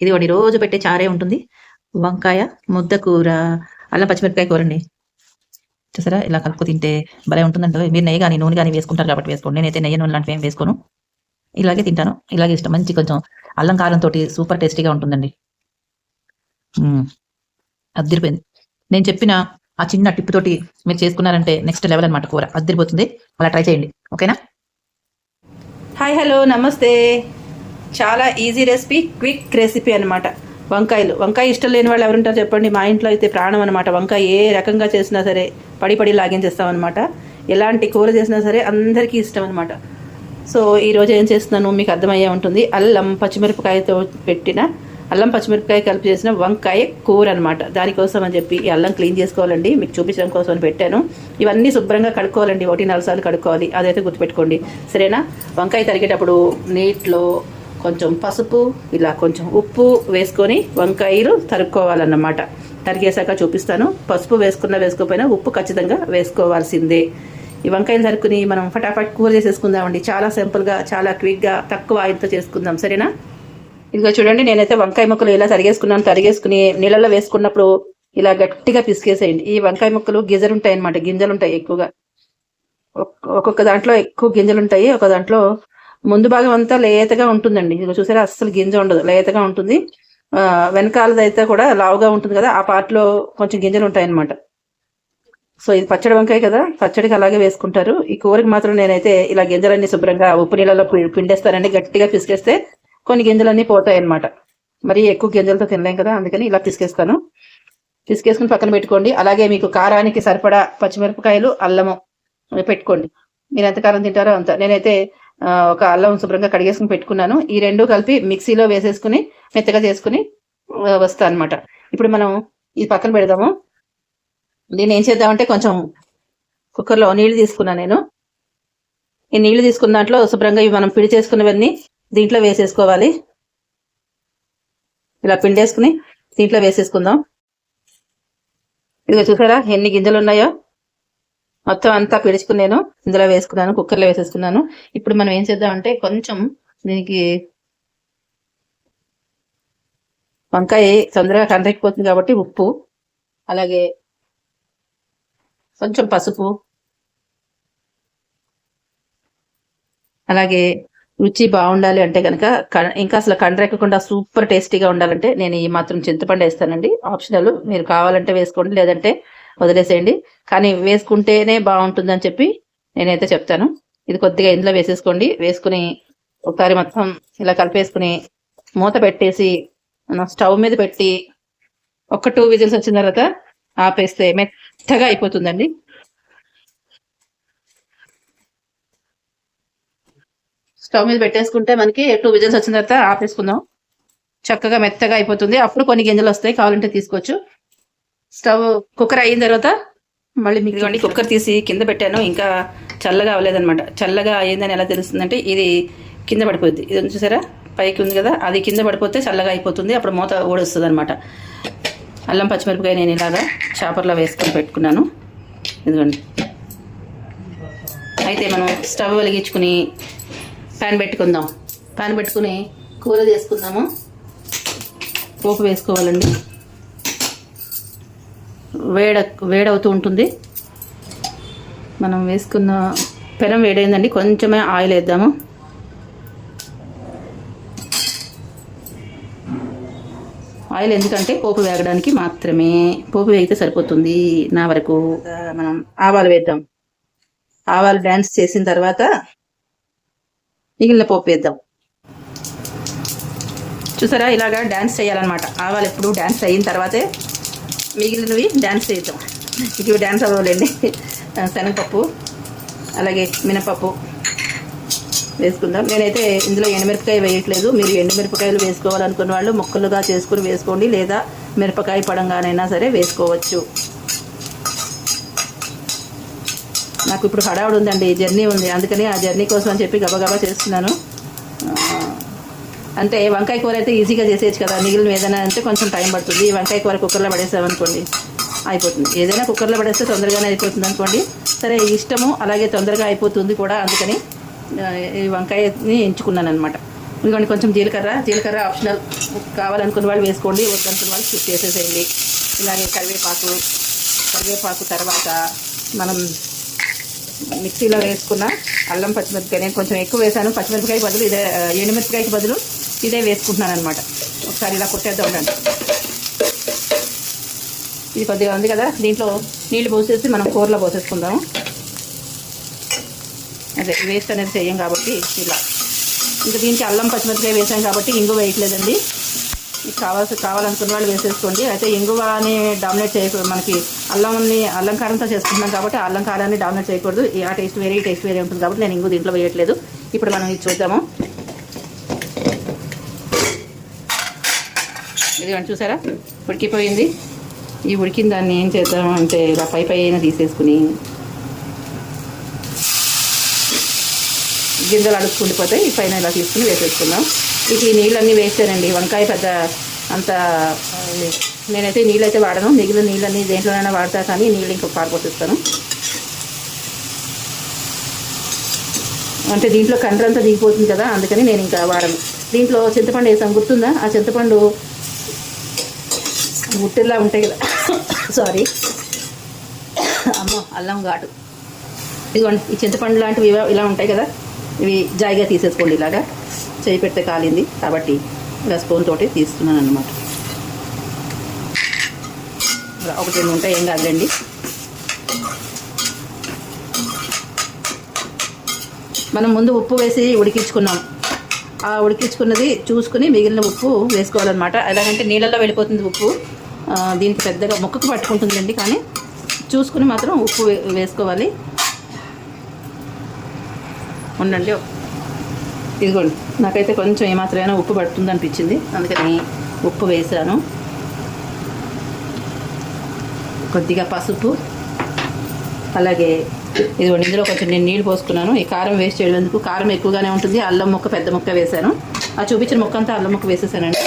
ఇదిగోండి రోజు పెట్టే చారే ఉంటుంది. వంకాయ ముద్ద కూర అల్లం పచ్చిమిరపకాయ కూర అండి చూసారా? ఇలా కలుపు తింటే భలే ఉంటుందండి మీరు నెయ్యి కానీ నూనె కానీ వేసుకుంటారు కాబట్టి వేసుకోండి. నేనైతే నెయ్యి నూనె లాంటివి ఏం వేసుకోను. ఇలాగే తింటాను. ఇలాగే ఇష్టం. మంచి కొంచెం అల్లం కారం తోటి సూపర్ టేస్టీగా ఉంటుందండి. అద్దరిపోయింది. నేను చెప్పిన ఆ చిన్న టిప్ తోటి మీరు చేసుకున్నారంటే నెక్స్ట్ లెవెల్ అనమాట కూర. అద్దరిపోతుంది. అలా ట్రై చేయండి. ఓకేనా? Hi hello. నమస్తే. చాలా ఈజీ రెసిపీ క్విక్ రెసిపీ అనమాట వంకాయలు. వంకాయ ఇష్టం లేని వాళ్ళు ఎవరుంటారు చెప్పండి. మా ఇంట్లో అయితే ప్రాణం అనమాట వంకాయ ఏ రకంగా చేసినా సరే పడి పడి లాగించేస్తామన్నమాట ఎలాంటి కూర చేసినా సరే అందరికీ ఇష్టం అనమాట సో ఈరోజు ఏం చేస్తున్నాను మీకు అర్థమయ్యే ఉంటుంది. అల్లం పచ్చిమిరపకాయతో పెట్టిన అల్లం పచ్చిమిరపకాయ కలిపి చేసిన వంకాయ కూర అనమాట దానికోసం అని చెప్పి ఈ అల్లం క్లీన్ చేసుకోవాలండి. మీకు చూపించడం కోసం అని పెట్టాను. ఇవన్నీ శుభ్రంగా కడుక్కోవాలండి. ఒకటి నాలుగు సార్లు కడుక్కోవాలి. అదైతే గుర్తుపెట్టుకోండి. సరేనా? వంకాయ తరిగేటప్పుడు నీటిలో కొంచెం పసుపు ఇలా కొంచెం ఉప్పు వేసుకొని వంకాయలు తరుక్కోవాలన్నమాట. తరిగేశాక చూపిస్తాను. పసుపు వేసుకున్నా వేసుకోకపోయినా ఉప్పు ఖచ్చితంగా వేసుకోవాల్సిందే. ఈ వంకాయలు తరుక్కుని మనం ఫటాఫట్ కూర చేసేసుకుందామండి. చాలా సింపుల్గా చాలా క్విక్గా తక్కువ ఆయిల్తో చేసుకుందాం. సరేనా? ఇదిగో చూడండి నేనైతే వంకాయ ముక్కలు ఇలా తరిగేసుకున్నాను. తరిగేసుకుని నీళ్ళలో వేసుకున్నప్పుడు ఇలా గట్టిగా పిసికేసేయండి. ఈ వంకాయ ముక్కలు గిజలు ఉంటాయి అనమాట గింజలు ఉంటాయి ఎక్కువగా. ఒక్కొక్క దాంట్లో ఎక్కువ గింజలు ఉంటాయి ఒక దాంట్లో ముందు భాగం అంతా లేతగా ఉంటుందండి. ఇదిగో చూసారా? అస్సలు గింజ ఉండదు. లేతగా ఉంటుంది. వెనకాలదైతే కూడా లావుగా ఉంటుంది కదా ఆ పార్ట్లో కొంచెం గింజలు ఉంటాయన్నమాట. సో ఇది పచ్చడి వంకాయ కదా పచ్చడికి అలాగే వేసుకుంటారు. ఈ కూరకి మాత్రం నేనైతే ఇలా గింజలన్నీ శుభ్రంగా ఉప్పు నీళ్ళలో పి- పిండేస్తానండి. గట్టిగా పిసికేస్తే కొన్ని గింజలన్నీ పోతాయి అన్నమాట మరి ఎక్కువ గింజలతో తినలేం కదా అందుకని ఇలా పిసికేస్తాను. పిసికేసుకుని పక్కన పెట్టుకోండి. అలాగే మీకు కారానికి సరిపడా పచ్చిమిరపకాయలు అల్లము పెట్టుకోండి. మీరు ఎంత కారం తింటారో అంత. నేనైతే ఒక అల్లం శుభ్రంగా కడిగేసుకుని పెట్టుకున్నాను. ఈ రెండు కలిపి మిక్సీలో వేసేసుకుని మెత్తగా చేసుకుని వస్తా అనమాట ఇప్పుడు మనం ఇది పక్కన పెడదాము. దీన్ని ఏం చేద్దామంటే కొంచెం కుక్కర్లో నీళ్ళు తీసుకున్నాను నేను. ఈ నీళ్ళు తీసుకున్న దాంట్లో శుభ్రంగా ఇవి మనం పిడి చేసుకున్నవన్నీ దీంట్లో వేసేసుకోవాలి. ఇలా పిండేసుకుని దీంట్లో వేసేసుకుందాం. ఇదిగో చూసారా ఎన్ని గింజలు ఉన్నాయో? మొత్తం అంతా పిడుచుకుని నేను ఇందులో వేసుకున్నాను కుక్కర్లో వేసేసుకున్నాను. ఇప్పుడు మనం ఏం చేద్దాం అంటే కొంచెం దీనికి వంకాయ తొందరగా కందెక్కిపోతుంది కాబట్టి ఉప్పు అలాగే కొంచెం పసుపు అలాగే రుచి బాగుండాలి అంటే కనుక ఇంకా అసలు కండ్రెక్కకుండా సూపర్ టేస్టీగా ఉండాలంటే నేను ఈ మాత్రం చింతపండు వేస్తానండి. ఆప్షనల్ మీరు కావాలంటే వేసుకోండి లేదంటే వదిలేసేయండి. కానీ వేసుకుంటేనే బాగుంటుందని చెప్పి నేనైతే చెప్తాను. ఇది కొద్దిగా ఇందులో వేసేసుకోండి. వేసుకుని ఒకసారి మొత్తం ఇలా కలిపేసుకుని మూత పెట్టేసి స్టవ్ మీద పెట్టి ఒక టూ విజిల్స్ వచ్చిన తర్వాత ఆపేస్తే మెత్తగా అయిపోతుందండి. స్టవ్ మీద పెట్టేసుకుంటే మనకి టూ విజిల్స్ వచ్చిన తర్వాత ఆపేసుకుందాం. చక్కగా మెత్తగా అయిపోతుంది. అప్పుడు కొన్ని గింజలు వస్తాయి. కావాలంటే తీసుకోవచ్చు. స్టవ్ కుక్కర్ అయిన తర్వాత మళ్ళీ మీకు కుక్కర్ తీసి కింద పెట్టాను. ఇంకా చల్లగా అవ్వలేదన్నమాట. చల్లగా అయ్యిందని ఎలా తెలుస్తుందంటే ఇది కింద పడిపోద్ది. ఇది చూసారా? పైకి ఉంది కదా? అది కింద పడిపోతే చల్లగా అయిపోతుంది. అప్పుడు మూత ఊడొస్తుంది అనమాట అల్లం పచ్చిమిరపకాయ నేను ఇలాగా చాపర్లో వేసుకొని పెట్టుకున్నాను. ఇదిగోండి. అయితే మనం స్టవ్ వెలిగించుకుని ప్యాన్ పెట్టుకుందాం. ప్యాన్ పెట్టుకుని కూర చేసుకుందాము. పోపు వేసుకోవాలండి. వేడ వేడవుతూ ఉంటుంది. మనం వేసుకున్న పెనం వేడైందండి. కొంచెమే ఆయిల్ వేద్దాము. ఆయిల్ ఎందుకంటే పోపు వేగడానికి మాత్రమే. పోపు వేగితే సరిపోతుంది నా వరకు. మనం ఆవాలు వేద్దాం. ఆవాలు డ్యాన్స్ చేసిన తర్వాత మిగిలిన పోపు వేద్దాం. చూసారా? ఇలాగా డ్యాన్స్ చేయాలన్నమాట. ఆవాలు ఎప్పుడు డ్యాన్స్ అయిన తర్వాతే మిగిలినవి డ్యాన్స్ చేద్దాం. ఇవి డ్యాన్స్ అవ్వాలండి. శనగపప్పు అలాగే మినపప్పు వేసుకుందాం. నేనైతే ఇందులో ఎండుమిరపకాయ వేయట్లేదు. మీరు ఎండుమిరపకాయలు వేసుకోవాలనుకున్న వాళ్ళు ముక్కలుగా చేసుకుని వేసుకోండి లేదా మిరపకాయ పడంగానైనా సరే వేసుకోవచ్చు. నాకు ఇప్పుడు హడావుడు ఉందండి జర్నీ ఉంది. అందుకని ఆ జర్నీ కోసం అని చెప్పి గబగబా చేస్తున్నాను. అంటే వంకాయ కూర అయితే ఈజీగా చేసేయచ్చు కదా మిగిలిన ఏదైనా అంటే కొంచెం టైం పడుతుంది. ఈ వంకాయ కూర కుక్కర్లో పడేసామనుకోండి అయిపోతుంది. ఏదైనా కుక్కర్లో పడేస్తే తొందరగానే అయిపోతుంది అనుకోండి. సరే ఇష్టము అలాగే తొందరగా అయిపోతుంది కూడా అందుకని ఈ వంకాయని ఎంచుకున్నాను అనమాట ఇదిగోండి కొంచెం జీలకర్ర. జీలకర్ర ఆప్షనల్ కావాలనుకున్న వాళ్ళు వేసుకోండి వద్దనుకున్న వాళ్ళు స్కిప్ చేసేసేయండి. ఇలాగే కరివేపాకు కరివేపాకు తర్వాత మనం మిక్సీలో వేసుకున్న అల్లం పచ్చిమిరపకాయ నేను కొంచెం ఎక్కువ వేసాను. పచ్చిమిరపకాయ బదులు ఇదే ఎండుమిరపకాయకి బదులు ఇదే వేసుకుంటున్నాను అనమాట ఒకసారి ఇలా కొట్టేద్దాం ఉండండి ఇది కొద్దిగా ఉంది కదా దీంట్లో నీళ్ళు పోసేసి మనం కూరలో పోసేసుకుందాం అదే వేస్ట్ అనేది చేయం కాబట్టి ఇలా. ఇంకా దీనికి అల్లం పచ్చిమిరపకాయ వేసాం కాబట్టి ఇంగు వేయట్లేదండి. మీకు కావాల్సి కావాలనుకున్న వాళ్ళు వేసేసుకోండి. అయితే ఇంగువని డామినేట్ చేయకూడదు మనకి అల్లంని అల్లం కారంతో చేసుకుంటున్నాం కాబట్టి అల్లంకారాన్ని అల్లం కారాన్ని డామినేట్ చేయకూడదు. ఆ టేస్ట్ వేరే ఈ టేస్ట్ వేరే ఉంటుంది కాబట్టి నేను ఇంగు దీంట్లో వేయట్లేదు. ఇప్పుడు మనం ఇది చూద్దాము. ఇది చూసారా? ఉడికిపోయింది. ఈ ఉడికిన దాన్ని ఏం చేద్దాం అంటే ఇలా పై అయినా తీసేసుకుని గింజలు అడుక్కుండిపోతే ఈ పైన ఇలా తీసుకుని వేసేసుకుందాం. ఇక ఈ నీళ్ళన్నీ వేస్తానండి. వంకాయ పెద్ద అంత నేనైతే నీళ్ళు అయితే వాడను. మిగిలిన నీళ్ళన్నీ దేంట్లోనైనా వాడతా కానీ నీళ్ళు ఇంకా పారిపోతిస్తాను అంటే దీంట్లో కండ్రంతా దిగిపోతుంది కదా అందుకని నేను ఇంకా వాడను. దీంట్లో చింతపండు వేసాం గుర్తుందా? ఆ చింతపండు గుట్టెల్లా ఉంటాయి కదా. సారీ అమ్మో అల్లం ఘాటు. ఇదిగోండి ఈ చింతపండు లాంటివి ఇలా ఉంటాయి కదా. ఇవి జాయిగా తీసేసుకోండి ఇలాగా. చేయి పెడితే కాలింది. కాబట్టి ఇలా స్పూన్ తోటి తీస్తున్నాను అనమాట ఒకటి రెండు ఉంటాయి ఏం కాదులేండి. మనం ముందు ఉప్పు వేసి ఉడికించుకున్నాం. ఆ ఉడికించుకున్నది చూసుకుని మిగిలిన ఉప్పు వేసుకోవాలన్నమాట. ఎలాగంటే నీళ్ళల్లో వెళ్ళిపోతుంది ఉప్పు. దీనికి పెద్దగా ముక్కకు పట్టుకుంటుందండి కానీ చూసుకుని మాత్రం ఉప్పు వే- వేసుకోవాలి. ఉండండి. ఇదిగోండి నాకైతే కొంచెం ఏమాత్రమైనా ఉప్పు పడుతుంది అనిపించింది అందుకని ఉప్పు వేసాను కొద్దిగా పసుపు అలాగే ఇదిగోండి ఇందులో కొంచెం నేను నీళ్ళు పోసుకున్నాను. ఈ కారం వేస్ట్ చేయడం ఎందుకు కారం ఎక్కువగానే ఉంటుంది. అల్లం ముక్క పెద్ద ముక్క వేసాను ఆ చూపించిన ముక్క అంతా అల్లం ముక్క వేసేసానండి.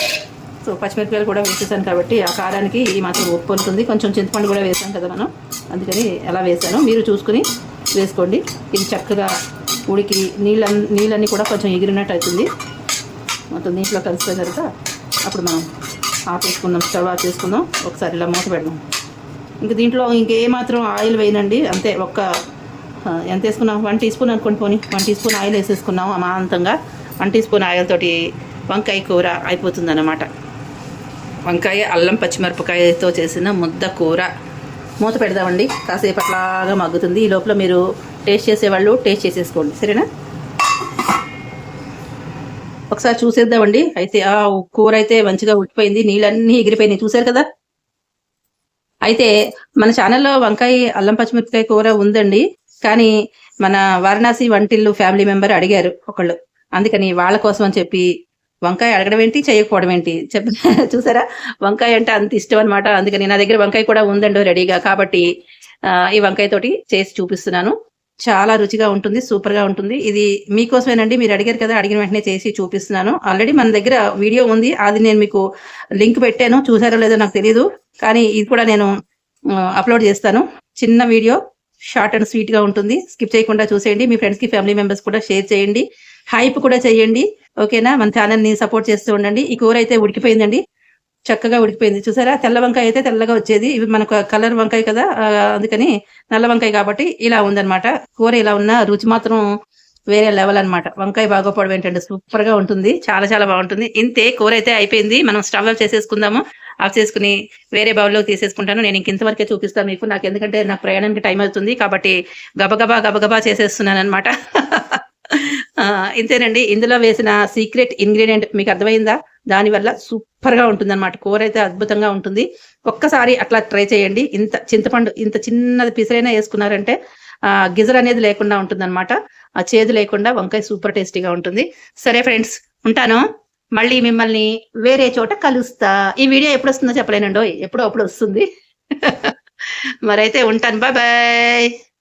సో పచ్చిమిరపకాయలు కూడా వేసేసాను కాబట్టి ఆ కారానికి ఈ మాత్రం ఉప్పు ఉంటుంది. కొంచెం చింతపండు కూడా వేసాం కదా మనం. అందుకని అలా వేసాను. మీరు చూసుకుని వేసుకోండి. ఇది చక్కగా ఉడికి నీళ్ళ నీళ్ళన్నీ కూడా కొంచెం ఎగిరినట్టు అవుతుంది. మొత్తం నీటిలో కలిసిన తర్వాత అప్పుడు మనం ఆపేసుకుందాం. స్టవ్ ఆఫ్ చేసుకుందాం. ఒకసారి ఇలా మూత పెడదాం. ఇంక దీంట్లో ఇంకేమాత్రం ఆయిల్ వేయనండి. అంతే ఒక్క ఎంత వేసుకున్నాం? వన్ టీ స్పూన్ అనుకోండి పోనీ. వన్ టీ స్పూన్ ఆయిల్ వేసేసుకున్నాం అమాంతంగా. వన్ టీ స్పూన్ ఆయిల్ తోటి వంకాయ కూర అయిపోతుంది అన్నమాట వంకాయ అల్లం పచ్చిమిరపకాయతో చేసిన ముద్ద కూర. మూత పెడదామండి. కాసేపు అట్లాగా మగ్గుతుంది. ఈ లోపల మీరు టేస్ట్ చేసేవాళ్ళు టేస్ట్ చేసేసుకోండి. సరేనా? ఒకసారి చూసేద్దామండి. అయితే ఆ కూర అయితే మంచిగా ఉడికిపోయింది. నీళ్ళన్నీ ఎగిరిపోయినాయి. చూసారు కదా? అయితే మన ఛానల్లో వంకాయ అల్లం పచ్చిమిరపకాయ కూర ఉందండి. కానీ మన వారణాసి వంటిల్లు ఫ్యామిలీ మెంబర్ అడిగారు ఒకళ్ళు. అందుకని వాళ్ళ కోసం అని చెప్పి వంకాయ అడగడం ఏంటి చేయకపోవడం ఏంటి? చెప్ప చూసారా? వంకాయ అంటే అంత ఇష్టం అనమాట అందుకని నా దగ్గర వంకాయ కూడా ఉందండి రెడీగా. కాబట్టి ఈ వంకాయ తోటి చేసి చూపిస్తున్నాను. చాలా రుచిగా ఉంటుంది సూపర్గా ఉంటుంది. ఇది మీకోసమేనండి మీరు అడిగారు కదా అడిగిన వెంటనే చేసి చూపిస్తున్నాను. ఆల్రెడీ మన దగ్గర వీడియో ఉంది. అది నేను మీకు లింక్ పెట్టాను. చూసారో లేదో నాకు తెలియదు కానీ ఇది కూడా నేను అప్లోడ్ చేస్తాను. చిన్న వీడియో షార్ట్ అండ్ స్వీట్గా ఉంటుంది. స్కిప్ చేయకుండా చూసేయండి. మీ ఫ్రెండ్స్కి ఫ్యామిలీ మెంబర్స్ కూడా షేర్ చేయండి. హైప్ కూడా చేయండి. ఓకేనా? మన ఛానల్ని సపోర్ట్ చేస్తూ ఉండండి. ఈ కూర అయితే ఉడికిపోయిందండి. చక్కగా ఉడికిపోయింది. చూసారా? తెల్ల వంకాయ అయితే తెల్లగా వచ్చేది. ఇవి మనకు కలర్ వంకాయ కదా? అందుకని నల్ల వంకాయ కాబట్టి ఇలా ఉందన్నమాట. కూర ఇలా ఉన్న రుచి మాత్రం వేరే లెవెల్ అన్నమాట. వంకాయ బాగోపడం ఏంటంటే సూపర్గా ఉంటుంది. చాలా చాలా బాగుంటుంది. ఇంతే కూర అయితే అయిపోయింది. మనం స్టవ్ ఆఫ్ చేసేసుకుందాము. ఆఫ్ చేసుకుని వేరే బౌల్లో తీసేసుకుంటాను. నేను ఇంక ఇంతవరకే చూపిస్తాను మీకు. నాకు ఎందుకంటే నాకు ప్రయాణానికి టైం అవుతుంది కాబట్టి గబగబా గబగబా చేసేస్తున్నాను అనమాట ఇంతేనండి. ఇందులో వేసిన సీక్రెట్ ఇంగ్రీడియంట్ మీకు అర్థమైందా? దానివల్ల సూపర్గా ఉంటుంది అనమాట కూర అయితే అద్భుతంగా ఉంటుంది. ఒక్కసారి అట్లా ట్రై చేయండి. ఇంత చింతపండు ఇంత చిన్నది పిసరైనా వేసుకున్నారంటే ఆ గిజర్ అనేది లేకుండా ఉంటుంది ఆ చేదు లేకుండా వంకాయ సూపర్ టేస్టీగా ఉంటుంది. సరే ఫ్రెండ్స్ ఉంటాను. మళ్ళీ మిమ్మల్ని వేరే చోట కలుస్తా. ఈ వీడియో ఎప్పుడు వస్తుందో చెప్పలేనండో ఎప్పుడో అప్పుడు వస్తుంది. మరైతే ఉంటాను. Bye bye